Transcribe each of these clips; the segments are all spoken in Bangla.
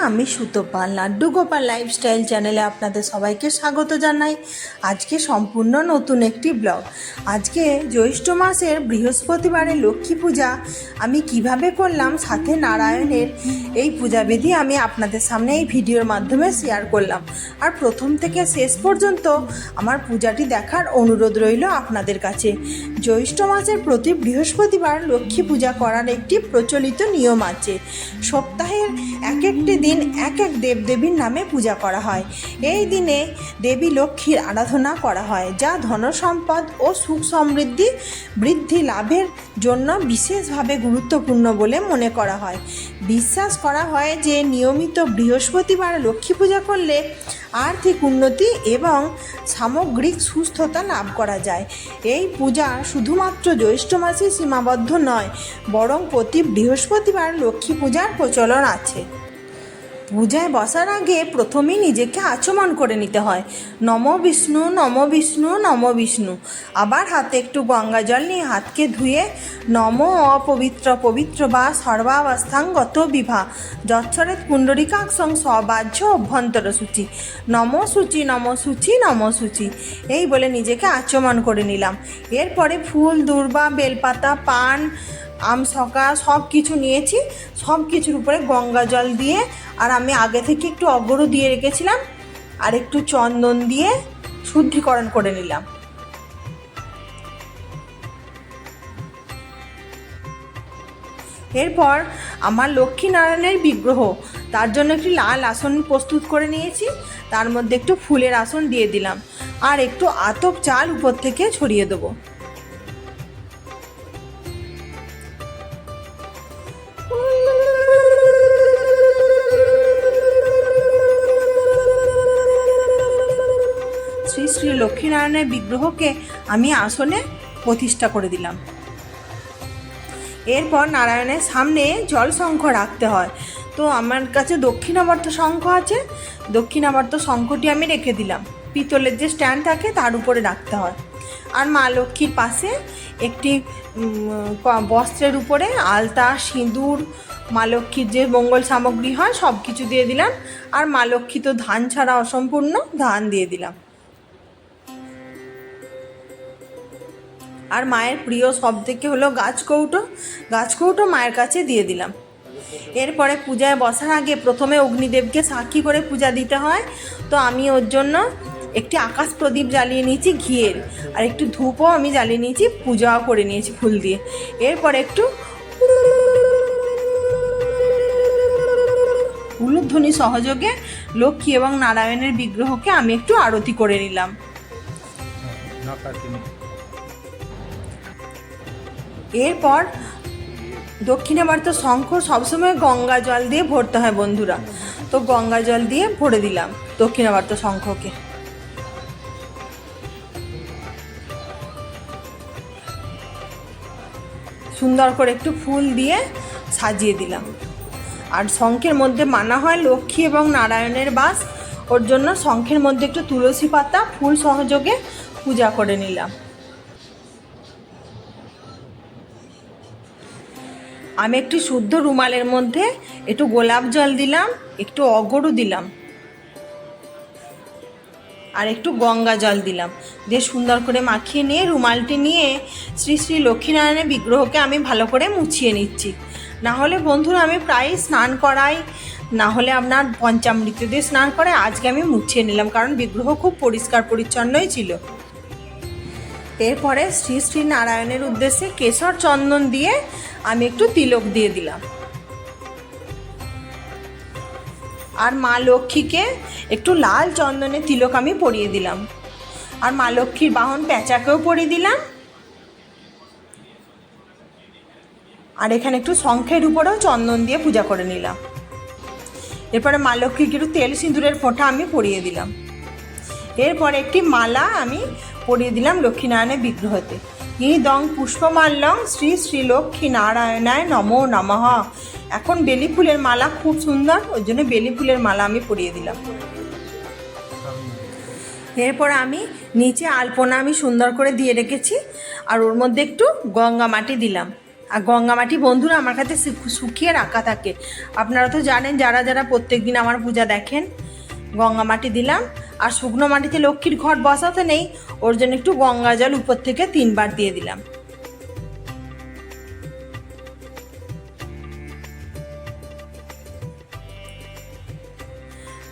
আমি সুতোপাল লাড্ডু গোপাল লাইফস্টাইল চ্যানেলে আপনাদের সবাইকে স্বাগত জানাই। আজকে সম্পূর্ণ নতুন একটি ব্লগ আজকে জ্যৈষ্ঠ মাসের বৃহস্পতিবারে লক্ষ্মী পূজা। আমি কীভাবে করলাম? সাথে নারায়ণের এই পূজাবিধি আমি আপনাদের সামনে এই ভিডিওর মাধ্যমে শেয়ার করলাম। আর প্রথম থেকে শেষ পর্যন্ত আমার পূজাটি দেখার অনুরোধ রইল আপনাদের কাছে। জ্যৈষ্ঠ মাসের প্রতি বৃহস্পতিবার লক্ষ্মী পূজা করার একটি প্রচলিত নিয়ম আছে। সপ্তাহের এক একটি দিন এক এক দেবদেবীর নামে পূজা করা হয়। এই দিনে দেবী লক্ষ্মীর আরাধনা করা হয়, যা ধনসম্পদ ও সুখ সমৃদ্ধি বৃদ্ধি লাভের জন্য বিশেষভাবে গুরুত্বপূর্ণ বলে মনে করা হয়। বিশ্বাস করা হয় যে নিয়মিত বৃহস্পতিবার লক্ষ্মী পূজা করলে আর্থিক উন্নতি এবং সামগ্রিক সুস্থতা লাভ করা যায়। এই পূজা শুধুমাত্র জ্যৈষ্ঠ মাসে সীমাবদ্ধ নয়, বরং প্রতি বৃহস্পতিবার লক্ষ্মী পূজার প্রচলন আছে। পূজায় বসার আগে প্রথমেই নিজেকে আচমন করে নিতে হয়। নম বিষ্ণু নম বিষ্ণু নম বিষ্ণু। আবার হাতে একটু গঙ্গা জল নিয়ে হাতকে ধুয়ে নম অপবিত্র, পবিত্র বা সর্বাবস্থাঙ্গত বিভা। যচ্ছরেত পুণ্ডরিকাক্ষং সবাহ্য অভ্যন্তর সূচি। নম সূচি নম সূচি নম সূচি। এই বলে নিজেকে আচমন করে নিলাম। এরপরে ফুল, দূর্বা, বেলপাতা, পান আম সকা সব কিছু নিয়েছি। সব কিছুর উপরে গঙ্গা জল দিয়ে, আর আমি আগে থেকে একটু অগরু দিয়ে রেখেছিলাম, আর একটু চন্দন দিয়ে শুদ্ধিকরণ করে নিলাম। এরপর আমার লক্ষ্মীনারায়ণের বিগ্রহ, তার জন্য একটি লাল আসন প্রস্তুত করে নিয়েছি, তার মধ্যে একটু ফুলের আসন দিয়ে দিলাম, আর একটু আতপ চাল উপর থেকে ছড়িয়ে দেবো। লক্ষ্মীনারায়ণের বিগ্রহকে আমি আসনে প্রতিষ্ঠা করে দিলাম। এরপর নারায়ণের সামনে জল শঙ্খ রাখতে হয়। তো আমার কাছে দক্ষিণাবর্ত শঙ্খ আছে, দক্ষিণাবর্ত শঙ্খটি আমি রেখে দিলাম। পিতলের যে স্ট্যান্ড থাকে তার উপরে রাখতে হয়। আর মা লক্ষ্মীর পাশে একটি বস্ত্রের উপরে আলতা, সিঁদুর, মা লক্ষ্মীর যে মঙ্গল সামগ্রী হয় সব কিছু দিয়ে দিলাম। আর মা লক্ষ্মী তো ধান ছাড়া অসম্পূর্ণ ধান দিয়ে দিলাম। আর মায়ের প্রিয় সব থেকে হলো গাছ কৌটো। মায়ের কাছে দিয়ে দিলাম। এরপরে পূজায় বসার আগে প্রথমে অগ্নিদেবকে সাক্ষী করে পূজা দিতে হয়। তো আমি ওর জন্য একটি আকাশ প্রদীপ জ্বালিয়ে নিয়েছি ঘিয়ের। আর একটু ধূপও আমি জ্বালিয়ে নিয়েছি, পূজাও করে নিয়েছি ফুল দিয়ে। এরপর একটু উলুধ্বনি সহযোগে লক্ষ্মী এবং নারায়ণের বিগ্রহকে আমি একটু আরতি করে নিলাম। এরপর দক্ষিণাবর্ত শঙ্খ সবসময় গঙ্গা জল দিয়ে ভরতে হয় বন্ধুরা। তো গঙ্গা জল দিয়ে ভরে দিলাম দক্ষিণাবর্ত শঙ্খকে। সুন্দর করে একটু ফুল দিয়ে সাজিয়ে দিলাম। আর শঙ্খের মধ্যে মানা হয় লক্ষ্মী এবং নারায়ণের বাস। ওর জন্য শঙ্খের মধ্যে একটু তুলসী পাতা ফুল সহযোগে পূজা করে নিলাম। আমি একটু শুদ্ধ রুমালের মধ্যে একটু গোলাপ জল দিলাম, একটু অগরু দিলাম। আর একটু গঙ্গা জল দিলাম। দিয়ে সুন্দর করে মাখিয়ে নিয়ে, রুমালটি নিয়ে শ্রী শ্রী লক্ষ্মীনারায়ণের বিগ্রহকে আমি ভালো করে মুছিয়ে নিচ্ছি। না হলে বন্ধুরা, আমি প্রায়ই স্নান করাই, না হলে আপনার পঞ্চামৃত দিয়ে স্নান করে আজকে আমি মুছিয়ে নিলাম, কারণ বিগ্রহ খুব পরিষ্কার পরিচ্ছন্নই ছিল। এরপরে শ্রী শ্রী নারায়ণের উদ্দেশ্যে কেশর চন্দন দিয়ে আমি একটু তিলক দিয়ে দিলাম। আর মা লক্ষ্মীকে একটু লাল চন্দনের তিলক আমি পরিয়ে দিলাম। আর মা লক্ষ্মীর বাহন প্যাঁচাকেও পরিয়ে দিলাম। আর এখানে একটু শঙ্খের উপরেও চন্দন দিয়ে পূজা করে নিলাম। এরপরে মা লক্ষ্মীকে একটু তেল সিঁদুরের ফোঁটা আমি পরিয়ে দিলাম। এরপর একটি মালা আমি পরিয়ে দিলাম লক্ষ্মীনারায়ণের বিগ্রহতে। দং পুষ্পমাল্যং শ্রী শ্রী লক্ষ্মী নারায়ণায় নমো নমঃ। এখন বেলি ফুলের মালা খুব সুন্দর, ওই জন্য বেলি ফুলের মালা আমি পরিয়ে দিলাম। এরপর আমি নিচে আলপনা আমি সুন্দর করে দিয়ে রেখেছি, আর ওর মধ্যে একটু গঙ্গা মাটি দিলাম। আর গঙ্গামাটি বন্ধুরা আমার কাছে শুকিয়ে রাখা থাকে। আপনারা তো জানেন, যারা যারা প্রত্যেক দিন আমার পূজা দেখেন গঙ্গা মাটি দিলাম, আর শুকনো মাটিতে লক্ষ্মীর ঘট বসাতে নেই, ওর জন্য একটু গঙ্গা জল উপর থেকে তিনবার দিয়ে দিলাম।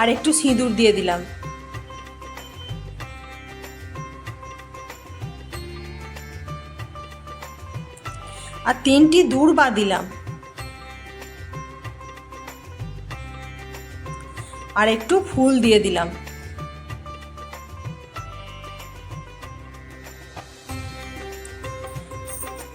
আর একটু সিঁদুর দিয়ে দিলাম। আর তিনটি দূর্বা দিলাম। আর একটু ফুল দিয়ে দিলাম।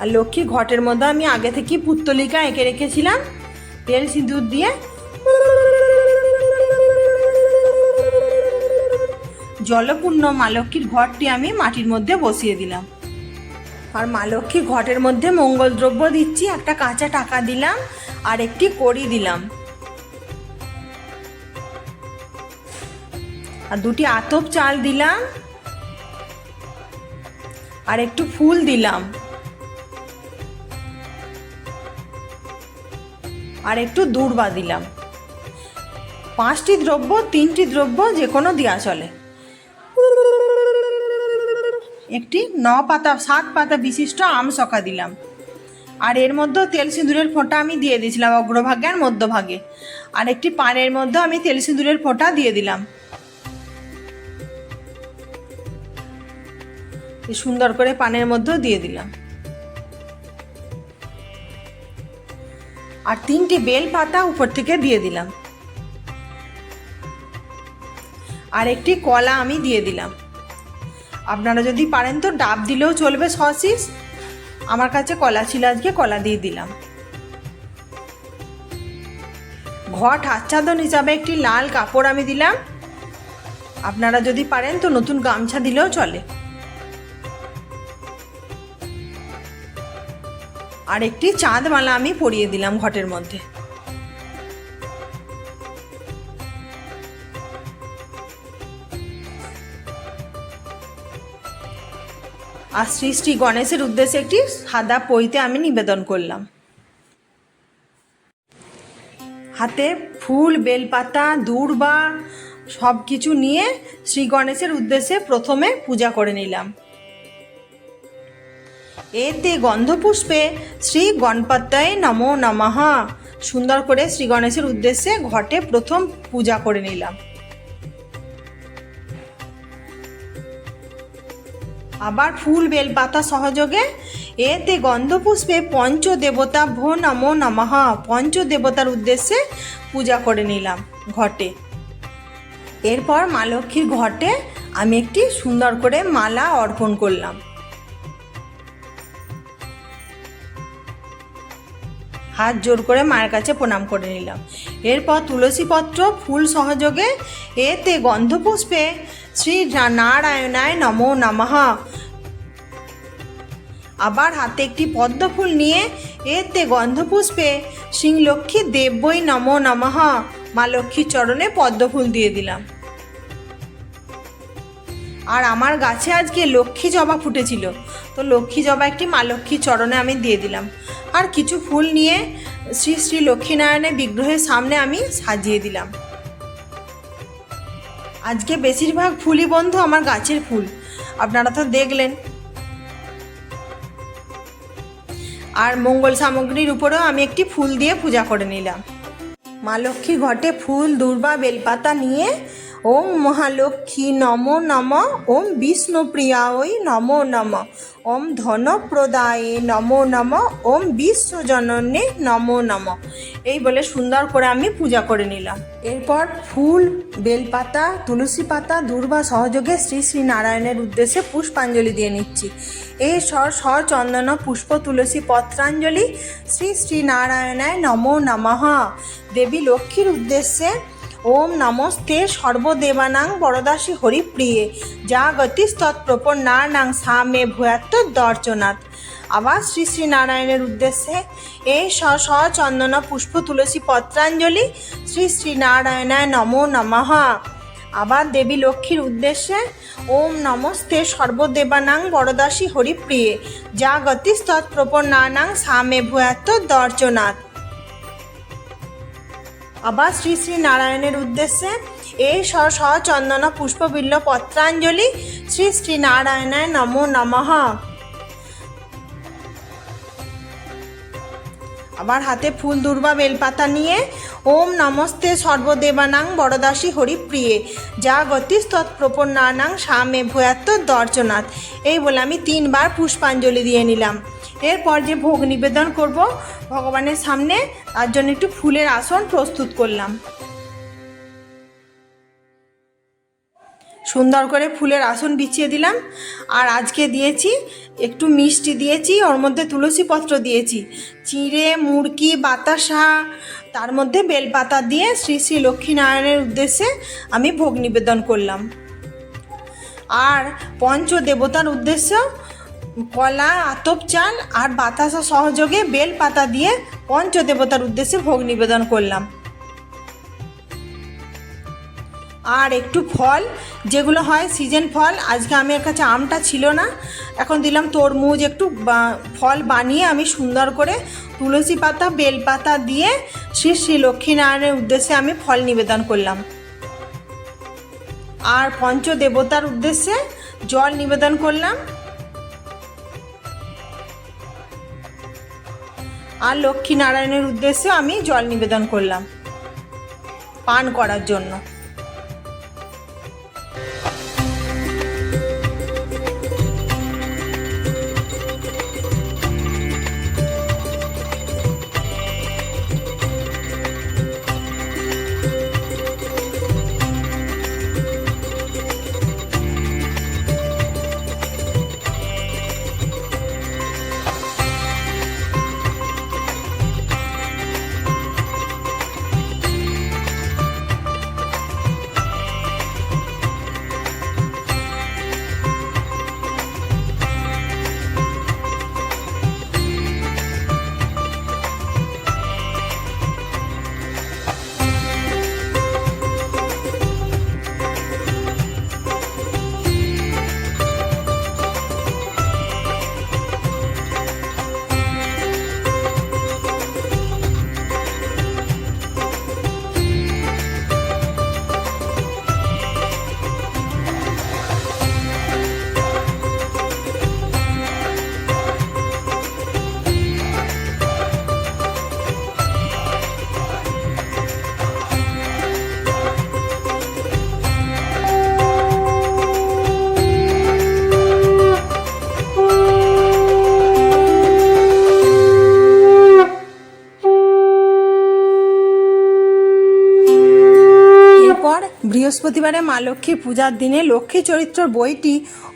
আর লক্ষ্মী ঘটের মধ্যে আমি আগে থেকে পুত্তলিকা এঁকে রেখেছিলাম। তেল সিঁদুর দিয়ে। জলপূর্ণ মা লক্ষ্মীর ঘরটি আমি মাটির মধ্যে বসিয়ে দিলাম। আর মা লক্ষ্মী ঘটের মধ্যে মঙ্গল দ্রব্য দিচ্ছি, একটা কাঁচা টাকা দিলাম আর একটি কড়ি দিলাম। আর দুটি আতপ চাল দিলাম। আর একটু ফুল দিলাম। আর একটু দূর্বা দিলাম। পাঁচটি দ্রব্য, তিনটি দ্রব্য যে কোনো দেওয়া চলে। একটি ন পাতা সাত পাতা বিশিষ্ট আম সকা দিলাম। আর এর মধ্যেও তেল সিঁদুরের ফোঁটা আমি দিয়ে দিয়েছিলাম অগ্রভাগে আর মধ্যভাগে। আর একটি পানের মধ্যে আমি তেল সিঁদুরের ফোঁটা দিয়ে দিলাম। সুন্দর করে পানের মধ্যেও দিয়ে দিলাম। আর তিনটি বেল পাতা উপর থেকে দিয়ে দিলাম। আর একটি কলা আমি দিয়ে দিলাম। আপনারা যদি পারেন তো ডাব দিলেও চলবে সসিস। আমার কাছে কলা ছিল আজকে, কলা দিয়ে দিলাম। ঘট আচ্ছাদন হিসাবে একটি লাল কাপড় আমি দিলাম। আপনারা যদি পারেন তো নতুন গামছা দিলেও চলে। আর একটি চাঁদমালা আমি পরিয়ে দিলাম ঘটের মধ্যে। আর শ্রী শ্রী গণেশের উদ্দেশ্যে একটি সাদা পইতে আমি নিবেদন করলাম। হাতে ফুল, বেলপাতা, দূর্বা সব কিছু নিয়ে শ্রী গণেশের উদ্দেশ্যে প্রথমে পূজা করে নিলাম। এতে গন্ধপুষ্পে শ্রী গণপতায় নমো নমঃ। সুন্দর করে শ্রী গণেশের উদ্দেশ্যে ঘটে প্রথম পূজা করে নিলাম। আবার ফুল বেলপাতা সহযোগে এতে গন্ধপুষ্পে পঞ্চদেবতা ভো নমো নমঃ। পঞ্চদেবতার উদ্দেশ্যে পূজা করে নিলাম ঘটে। এরপর মা লক্ষ্মীর ঘটে আমি একটি সুন্দর করে মালা অর্পণ করলাম। হাত জোর করে মায়ের কাছে প্রণাম করে নিলাম। এরপর তুলসী পত্র ফুল সহযোগে এতে গন্ধপুষ্পে শ্রী নারায়ণায় নমো নমঃ। আবার হাতে একটি পদ্ম ফুল নিয়ে এতে গন্ধপুষ্পে সিং লক্ষ্মী দেব্যই নমো নমঃ। মা লক্ষ্মীর চরণে পদ্ম ফুল দিয়ে দিলাম। আর আমার গাছে আজকে লক্ষ্মী জবা ফুটেছিল। তো লক্ষ্মী জবা একটি মা লক্ষ্মীর চরণে আমি দিয়ে দিলাম। আর কিছু ফুল নিয়ে শ্রী শ্রী লক্ষ্মীনারায়ণের বিগ্রহের সামনে আমি সাজিয়ে দিলাম। আজকে বেশিরভাগ ফুলই বন্ধু আমার গাছের ফুল। আপনারা তো দেখলেন। আর মঙ্গল সামগ্রীর উপরেও আমি একটি ফুল দিয়ে পূজা করে নিলাম। মা লক্ষ্মী ঘটে ফুল, দুর্বা, বেলপাতা নিয়ে ওম মহালক্ষ্মী নম নম, ওম বিষ্ণুপ্রিয়ায় নম নম, ওম ধনপ্রদায়ে নম নম, ওম বিশ্বজননে নম নম। এই বলে সুন্দর করে আমি পূজা করে নিলাম। এরপর ফুল, বেলপাতা, তুলসী পাতা, দুর্বা সহযোগে শ্রী শ্রী নারায়ণের উদ্দেশ্যে পুষ্পাঞ্জলি দিয়ে নিচ্ছি। এই স্বর স্বর চন্দন পুষ্প, তুলসী, পত্রাঞ্জলি শ্রী শ্রী নারায়ণায় নমো নমঃ। দেবী লক্ষ্মীর উদ্দেশ্যে ওম নমস্তে সর্বদেবানাং বরদাসী হরিপ্রিয়ে। যা গতিস্তৎপ্রপন্নানাং সামে ভূয়াত্ম দর্শনাথ আবার শ্রী শ্রী নারায়ণের উদ্দেশ্যে এই স চন্দন পুষ্প তুলসী পত্রাঞ্জলি শ্রী শ্রী নারায়ণায় নমো নমঃ। আবার দেবী লক্ষ্মীর উদ্দেশ্যে ওম নমস্তে সর্বদেবানাং বরদাসী হরিপ্রিয়ে। যা গতিস্তৎ প্রপন্নানাং সামে ভূয়াত্ম দর্জনাথ। আবার শ্রী শ্রী নারায়ণের উদ্দেশ্যে এই স চন্দন পুষ্পবিল্ল পত্রাঞ্জলি শ্রী শ্রী নারায়ণায় নমো নমঃ। আবার হাতে ফুল, দুর্বা, বেলপাতা নিয়ে ওম নমস্তে সর্বদেবানাং বরদাসী হরিপ্রিয়ে। যা গতিস্তৎ প্রপন্নানাং সামে ভূয়াত্ম দর্শনাথ এই বলে আমি তিনবার পুষ্পাঞ্জলি দিয়ে নিলাম। এরপর যে ভোগ নিবেদন করব, ভগবানের সামনে, তার জন্য একটু ফুলের আসন প্রস্তুত করলাম। সুন্দর করে ফুলের আসন বিছিয়ে দিলাম। আর আজকে দিয়েছি, একটু মিষ্টি দিয়েছি, ওর মধ্যে তুলসী পত্র দিয়েছি। চিঁড়ে, মুরকি, বাতাসা, তার মধ্যে বেলপাতা দিয়ে শ্রী শ্রী লক্ষ্মীনারায়ণের উদ্দেশ্যে আমি ভোগ নিবেদন করলাম। আর পঞ্চ দেবতার উদ্দেশ্য কলা, আতপ চাল আর বাতাসা সহযোগে বেল পাতা দিয়ে পঞ্চ দেবতার উদ্দেশ্যে ভোগ নিবেদন করলাম। আর একটু ফল, যেগুলো হয় সিজন ফল, আজকে আমার কাছে আমটা ছিল না। এখন দিলাম তরমুজ, একটু ফল বানিয়ে আমি সুন্দর করে তুলসী পাতা, বেল পাতা দিয়ে শ্রী শ্রী লক্ষ্মীনারায়ণের উদ্দেশ্যে আমি ফল নিবেদন করলাম। আর পঞ্চ দেবতার উদ্দেশ্যে জল নিবেদন করলাম। আর লক্ষ্মী নারায়ণের উদ্দেশ্যে আমি জল নিবেদন করলাম। পান করার জন্য। বৃহস্পতিবারে মা লক্ষ্মীর পূজার দিনে লক্ষ্মী চরিত্র বইটি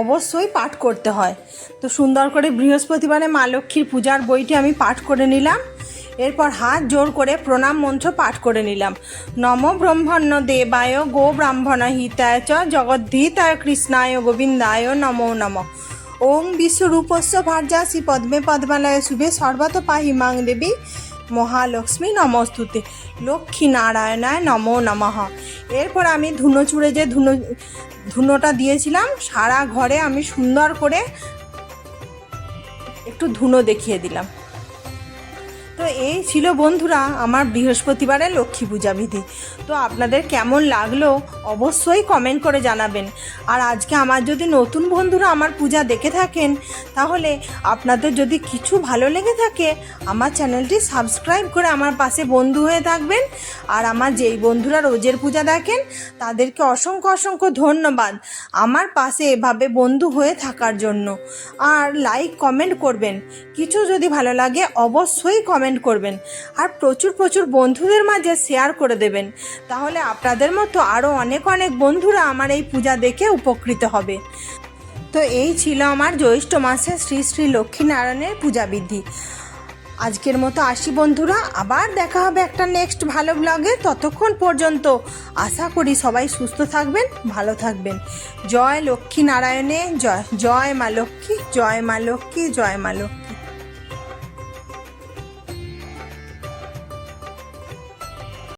অবশ্যই পাঠ করতে হয়। তো সুন্দর করে বৃহস্পতিবারে মা লক্ষ্মীর পূজার বইটি আমি পাঠ করে নিলাম। এরপর হাত জোর করে প্রণাম মন্ত্র পাঠ করে নিলাম। নম ব্রহ্মণ্য দেবায় গো ব্রাহ্মণ হিতায় চ জগদ্ধিতায় কৃষ্ণায় গোবিন্দায় নমো নম। ওং বিশ্বরূপস্য ভার্যাসি পদ্মে পদ্মালয় শুভে সর্বত পাহি মাং দেবী। মহালক্ষ্মী নমস্তুতে। লক্ষ্মী নারায়ণায় নমো নমঃ। এরপর আমি ধুনো চুড়ে যে ধুনো, ধুনোটা দিয়েছিলাম, সারা ঘরে আমি সুন্দর করে একটু ধুনো দেখিয়ে দিলাম। তো এই ছিল বন্ধুরা আমার বৃহস্পতিবারের লক্ষ্মী পূজা বিধি। তো আপনাদের কেমন লাগল অবশ্যই কমেন্ট করে জানাবেন। আর আজকে আমার যদি নতুন বন্ধুরা আমার পূজা দেখে থাকেন, তাহলে আপনাদের যদি কিছু ভালো লেগে থাকে, আমার চ্যানেলটি সাবস্ক্রাইব করে আমার পাশে বন্ধু হয়ে থাকবেন। আর আমার যেই বন্ধুরা রোজের পূজা দেখেন, তাদেরকে অসংখ্য অসংখ্য ধন্যবাদ আমার পাশে এভাবে বন্ধু হয়ে থাকার জন্য। আর লাইক কমেন্ট করবেন। কিছু যদি ভালো লাগে, অবশ্যই কমেন্ট করবেন। আর প্রচুর প্রচুর বন্ধুদের মাঝে শেয়ার করে দেবেন। তাহলে আপনাদের মতো আরও অনেক অনেক বন্ধুরা আমার এই পূজা দেখে উপকৃত হবে। তো এই ছিল আমার জ্যৈষ্ঠ মাসে শ্রী শ্রী লক্ষ্মীনারায়ণের পূজাবিধি আজকের মতো আসি বন্ধুরা, আবার দেখা হবে একটা নেক্সট ভালো ব্লগে ততক্ষণ পর্যন্ত আশা করি সবাই সুস্থ থাকবেন, ভালো থাকবেন। জয় লক্ষ্মী নারায়ণে জয় জয় মা লক্ষ্মী, জয় মা লক্ষ্মী, জয় মা লক্ষ্মী।